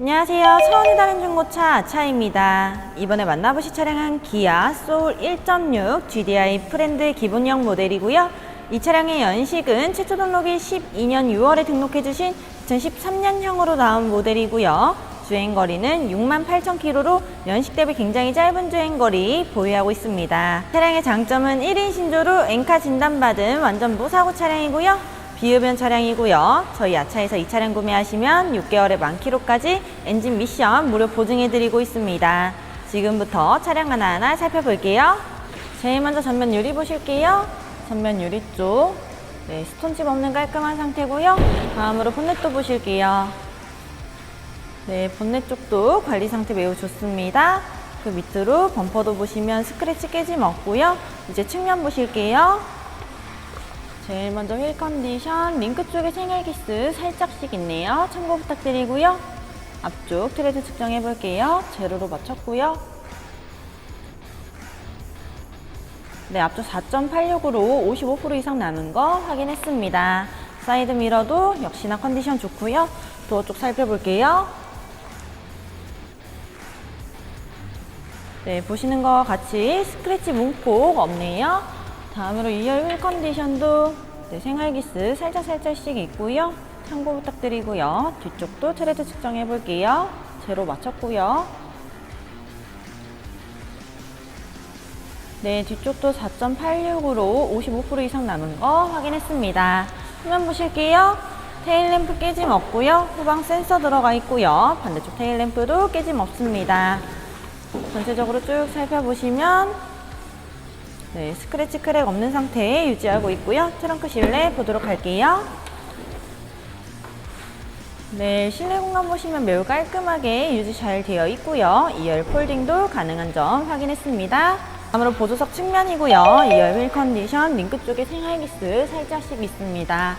안녕하세요. 차원이 다른 중고차 아차입니다. 이번에 만나보실 차량은 기아 소울 1.6 GDI 프렌드 기본형 모델이고요. 이 차량의 연식은 최초 등록이 12년 6월에 등록해주신 2013년형으로 나온 모델이고요. 주행거리는 6만 8천 킬로로 연식 대비 굉장히 짧은 주행거리 보유하고 있습니다. 차량의 장점은 1인 신조로 엔카 진단받은 완전 무사고 차량이고요. 비흡연 차량이고요. 저희 야차에서 이 차량 구매하시면 6개월에 만 킬로까지 엔진 미션 무료 보증해드리고 있습니다. 지금부터 차량 하나하나 살펴볼게요. 제일 먼저 전면 유리 보실게요. 전면 유리 쪽. 네, 스톤칩 없는 깔끔한 상태고요. 다음으로 본넷도 보실게요. 네, 본넷 쪽도 관리 상태 매우 좋습니다. 그 밑으로 범퍼도 보시면 스크래치 깨짐 없고요. 이제 측면 보실게요. 제일 먼저 휠 컨디션 링크 쪽에 생활기스 살짝씩 있네요. 참고 부탁드리고요. 앞쪽 트레드 측정해 볼게요. 제로로 맞췄고요. 네, 앞쪽 4.86으로 55% 이상 남은 거 확인했습니다. 사이드 미러도 역시나 컨디션 좋고요. 도어 쪽 살펴볼게요. 네, 보시는 것 같이 스크래치 문콕 없네요. 다음으로 2열 휠 컨디션도 네, 생활기스 살짝살짝씩 있고요. 참고 부탁드리고요. 뒤쪽도 트레드 측정해 볼게요. 제로 맞췄고요. 네, 뒤쪽도 4.86으로 55% 이상 남은 거 확인했습니다. 후면 보실게요. 테일램프 깨짐 없고요. 후방 센서 들어가 있고요. 반대쪽 테일램프도 깨짐 없습니다. 전체적으로 쭉 살펴보시면 네, 스크래치 크랙 없는 상태에 유지하고 있고요. 트렁크 실내 보도록 할게요. 네, 실내 공간 보시면 매우 깔끔하게 유지 잘 되어 있고요. 2열 폴딩도 가능한 점 확인했습니다. 다음으로 보조석 측면이고요. 2열 휠 컨디션 링크 쪽에 생활 기스 살짝씩 있습니다.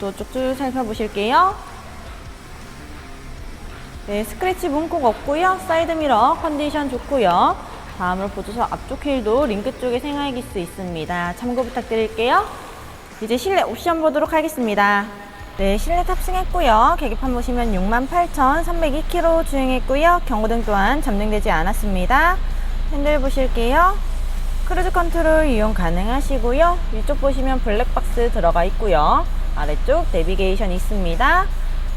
또 쭉쭉 살펴보실게요. 네, 스크래치 문콕 없고요. 사이드 미러 컨디션 좋고요. 다음으로 보조석 앞쪽 휠도 링크 쪽에 생활기스 있습니다. 참고 부탁드릴게요. 이제 실내 옵션 보도록 하겠습니다. 네, 실내 탑승했고요. 계기판 보시면 68,302km 주행했고요. 경고등 또한 점등되지 않았습니다. 핸들 보실게요. 크루즈 컨트롤 이용 가능하시고요. 위쪽 보시면 블랙박스 들어가 있고요. 아래쪽 내비게이션 있습니다.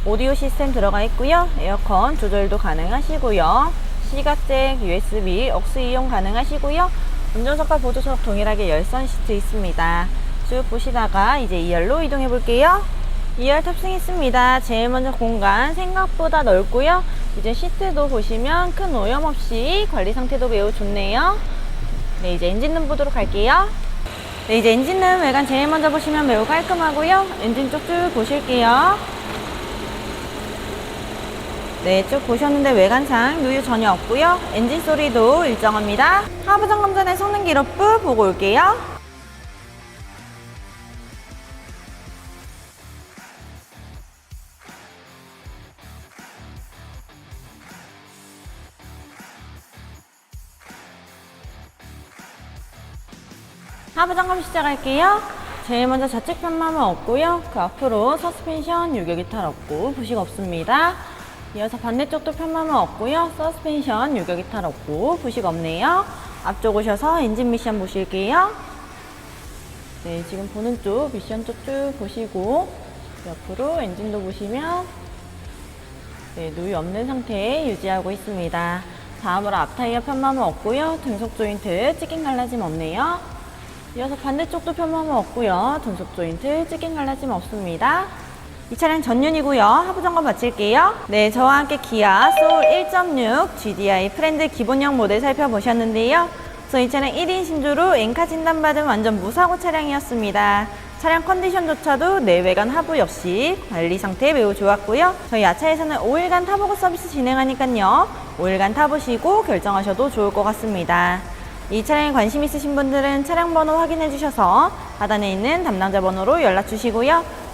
오디오 시스템 들어가 있고요. 에어컨 조절도 가능하시고요. 시가잭, USB, 억스 이용 가능하시고요. 운전석과 보조석 동일하게 열선 시트 있습니다. 쭉 보시다가 이제 2열로 이동해 볼게요. 2열 탑승했습니다. 제일 먼저 공간 생각보다 넓고요. 이제 시트도 보시면 큰 오염 없이 관리 상태도 매우 좋네요. 네, 이제 엔진룸 보도록 할게요. 네, 이제 엔진룸 외관 제일 먼저 보시면 매우 깔끔하고요. 엔진 쪽 쭉 보실게요. 네, 쭉 보셨는데 외관상 누유 전혀 없고요. 엔진 소리도 일정합니다. 하부 점검 전에 성능 기록부 보고 올게요. 하부 점검 시작할게요. 제일 먼저 좌측 편마모 없고요. 그 앞으로 서스펜션 유격 이탈 없고 부식 없습니다. 이어서 반대쪽도 편마모 없고요. 서스펜션 유격 이탈 없고 부식 없네요. 앞쪽 오셔서 엔진 미션 보실게요. 네, 지금 보는 쪽 미션 쪽 쭉 보시고 옆으로 엔진도 보시면 네, 누유 없는 상태에 유지하고 있습니다. 다음으로 앞타이어 편마모 없고요. 등속 조인트 찌긴 갈라짐 없네요. 이어서 반대쪽도 편마모 없고요. 등속 조인트 찌긴 갈라짐 없습니다. 이 차량 전륜이고요. 하부 점검 마칠게요. 네, 저와 함께 기아 소울 1.6 GDI 프렌드 기본형 모델 살펴보셨는데요. 그래서 이 차량 1인 신조로 엔카 진단받은 완전 무사고 차량이었습니다. 차량 컨디션조차도 내외관 하부 역시 관리 상태 매우 좋았고요. 저희 야차에서는 5일간 타보고 서비스 진행하니까요. 5일간 타보시고 결정하셔도 좋을 것 같습니다. 이 차량에 관심 있으신 분들은 차량 번호 확인해 주셔서 하단에 있는 담당자 번호로 연락 주시고요.